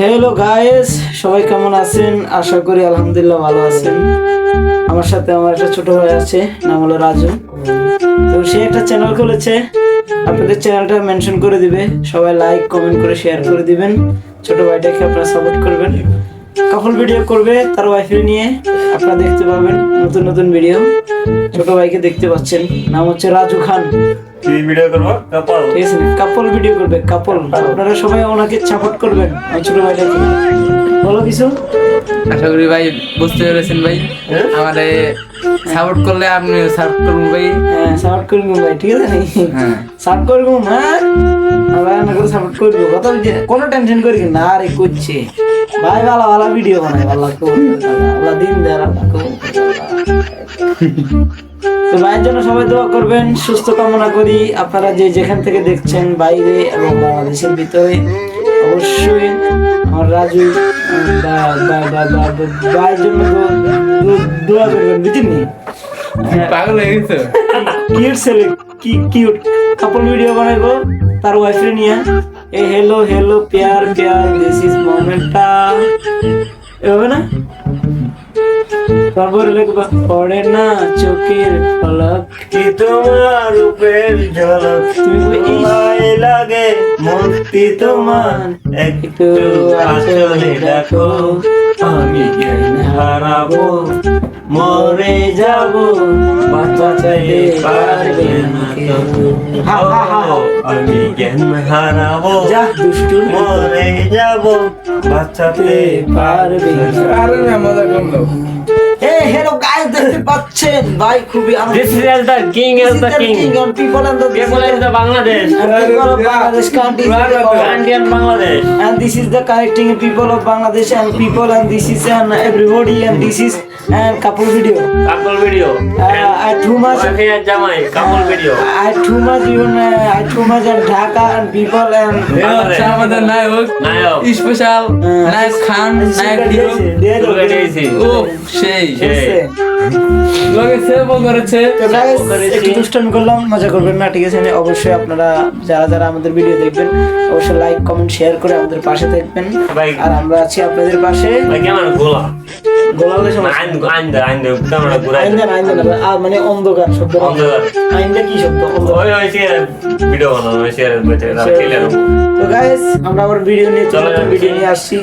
Hello guys সবাই কেমন আছেন? আশা করি আলহামদুলিল্লাহ ভালো আছেন। আমার সাথে আমার একটা ছোট ভাই আছে, নাম হলো রাজু। তো সে একটা চ্যানেল খুলেছে। আপনাদের চ্যানেলটা মেনশন করে দিবে। সবাই লাইক কমেন্ট করে শেয়ার করে দিবেন। ছোট ভাইটাকে আপনারা সাপোর্ট করবেন। কাপল ভিডিও করবে তার ওয়াইফের নিয়ে। আপনারা দেখতে পাবেন নতুন নতুন ভিডিও ছোট ভাইকে দেখতে পাচ্ছেন। নাম হচ্ছে রাজু খান। কি ভিডিও করব? কাপাল। ঠিক আছে কাপল ভিডিও করবে কাপল। আপনারা সবাই ওনাকে সাপোর্ট করবেন ছোট ভাইটাকে বলো কিছু? আশা করি ভাই বুঝতে পেরেছেন ভাই। হ্যাঁ? আমারে সাপোর্ট করলে আপনি সাপোর্ট করুন ভাই। হ্যাঁ সাপোর্ট করব ভাই ঠিক আছে? হ্যাঁ। সাপোর্ট করব হ্যাঁ? ভাই না করে সাপোর্ট করব কথা কোনো টেনশন করি না আরে করছে। ভাই ভালো ভালো ভিডিও বানায় ভালো আল্লাহ দিন দেয় তো ভাইয়ের জন্য সবাই দোয়া করবেন সুস্থ কামনা করি। আপনারা যে যেখান থেকে দেখছেন বাইরে এবং বাংলাদেশের ভিতরে অবশ্যই আমার রাজু ভাইয়ের জন্য দোয়া করবেন বুঝছেন নি? পাগল হয়ে গেছে। কিউট ছেলে কি কিউট কাপল ভিডিও বানাইবো তার ওয়াইফে নিয়ে। এ hello hello Pyaar Pyaar this is মোমেন্টা। এভাবে না? তারপর লিখবা পড়ে না চোখের পলক কি তোমার রূপের ঝলক? তোমায় লাগে মুক্তি তোমার। একটু আচলে দেখো। আমি জ্ঞান হারাবো মরে যাব। বাঁচাতে পারবে না কেউ। হা, হা, হা, হা। আমি জ্ঞান হারাবো যা দুষ্টু। মরে যাব। বাঁচাতে পারবে না। আরে না মজা করল। হে হেলো গাইস পাচ্ছেন ভাই খুবই আনন্দ This is the king is the king. and people and the People is the Bangladesh. and people of Bangladesh country is the power. Indian Bangladesh. and this is the connecting people of Bangladesh and people and this is and everybody and this is and couple video. Couple video. Uh, I too much. Wife and Jamai. Couple video. I too much even uh, I too much and Dhaka and people and এ হচ্ছে আমাদের নায়ক নায়ক। Special নায়ক খান নায়ক hero ও সেই সেই। একটু দুষ্টামি করলাম মজা করবেন না ঠিক আছে? অবশ্যই আপনারা যারা যারা আমাদের ভিডিও দেখবেন অবশ্যই লাইক কমেন্ট শেয়ার করে আমাদের পাশে থাকবেন। আর আমরা আছি আপনাদের পাশে। গোলা। মানে অন্ধকার শব্দ অন্ধকার। আইনটা কি শব্দ? ভিডিও বানানো তো গাইস আমরা আবার ভিডিও নিয়ে ভিডিও নিয়ে আসছি।